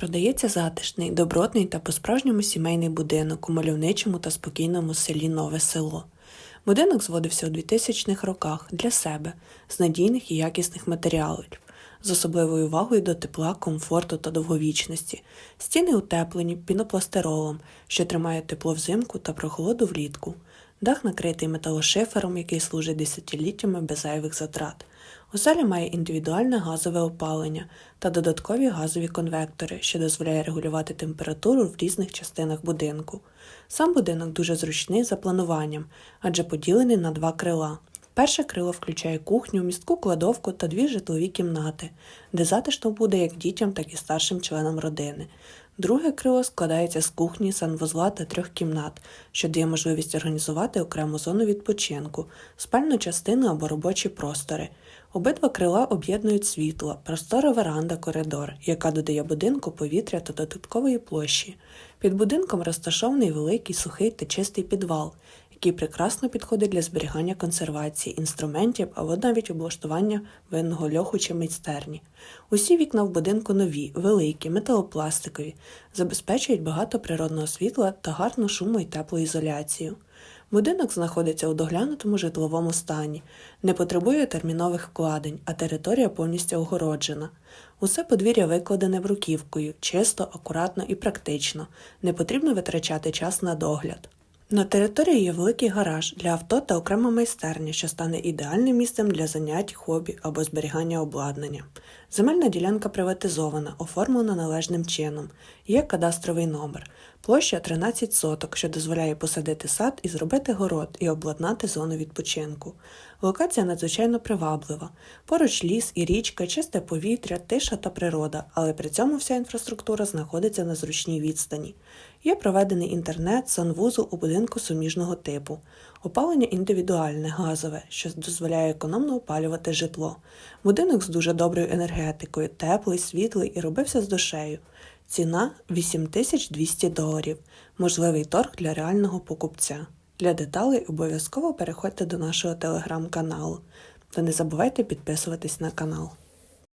Продається затишний, добротний та по-справжньому сімейний будинок у мальовничому та спокійному селі Нове Село. Будинок зводився у 2000-х роках для себе з надійних і якісних матеріалів, з особливою увагою до тепла, комфорту та довговічності. Стіни утеплені пінопластеролом, що тримає тепло взимку та прохолоду влітку. Дах накритий металошифером, який служить десятиліттями без зайвих затрат. У залі має індивідуальне газове опалення та додаткові газові конвектори, що дозволяє регулювати температуру в різних частинах будинку. Сам будинок дуже зручний за плануванням, адже поділений на два крила. Перше крило включає кухню, містку кладовку та дві житлові кімнати, де затишно буде як дітям, так і старшим членам родини. Друге крило складається з кухні, санвузла та трьох кімнат, що дає можливість організувати окрему зону відпочинку, спальну частину або робочі простори. Обидва крила об'єднують світло, простора веранда, коридор, яка додає будинку повітря та додаткової площі. Під будинком розташований великий сухий та чистий підвал, який прекрасно підходить для зберігання консервації інструментів або навіть облаштування винного льоху чи майстерні. Усі вікна в будинку нові, великі, металопластикові, забезпечують багато природного світла та гарну шуму і теплоізоляцію. Будинок знаходиться у доглянутому житловому стані, не потребує термінових вкладень, а територія повністю огороджена. Усе подвір'я викладене бруківкою, чисто, акуратно і практично, не потрібно витрачати час на догляд. На території є великий гараж для авто та окрема майстерня, що стане ідеальним місцем для занять, хобі або зберігання обладнання. Земельна ділянка приватизована, оформлена належним чином. Є кадастровий номер. Площа 13 соток, що дозволяє посадити сад і зробити город і обладнати зону відпочинку. Локація надзвичайно приваблива. Поруч ліс і річка, чисте повітря, тиша та природа, але при цьому вся інфраструктура знаходиться на зручній відстані. Є проведений інтернет, санвузол у будинку суміжного типу, опалення індивідуальне, газове, що дозволяє економно опалювати житло. Будинок з дуже доброю енергетикою, теплий, світлий і робився з душею. Ціна 8200 доларів. Можливий торг для реального покупця. Для деталей обов'язково переходьте до нашого телеграм-каналу та не забувайте підписуватись на канал.